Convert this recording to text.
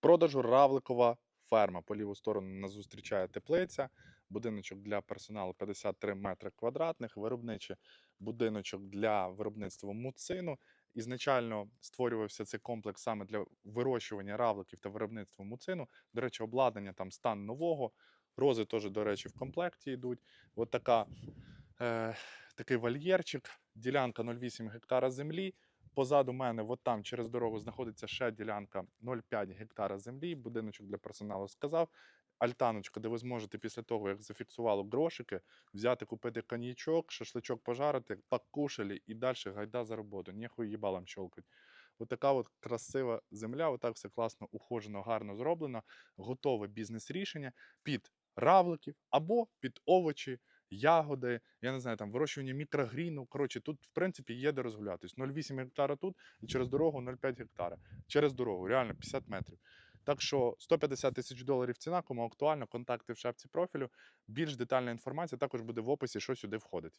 продажу равликова ферма. По ліву сторону нас зустрічає теплиця, будиночок для персоналу 53 метри квадратних, виробничий будиночок для виробництва муцину. Ізначально створювався цей комплекс саме для вирощування равликів та виробництва муцину. До речі, обладнання там стан нового. Рози теж, до речі, в комплекті йдуть. От така, е, такий вольєрчик, ділянка 0,8 гектара землі. Позаду мене, от там через дорогу, знаходиться ще ділянка 0,5 гектара землі. Будиночок для персоналу сказав. Альтаночка, де ви зможете після того, як зафіксували грошики, взяти, купити коньячок, шашличок пожарити, покушали і далі гайда за роботу. Ніхуй їбалом щелкать. От така от красива земля, отак все класно, ухожено, гарно зроблено. Готове бізнес-рішення під равликів або під овочі, ягоди, я не знаю, там вирощування мікрогріну. Коротше, тут, в принципі, є де розгулятись. 0,8 гектара тут і через дорогу 0,5 гектара. Через дорогу, реально 50 метрів. Так що 150 тисяч доларів ціна, кому актуально, контакти в шапці профілю. Більш детальна інформація також буде в описі, що сюди входить.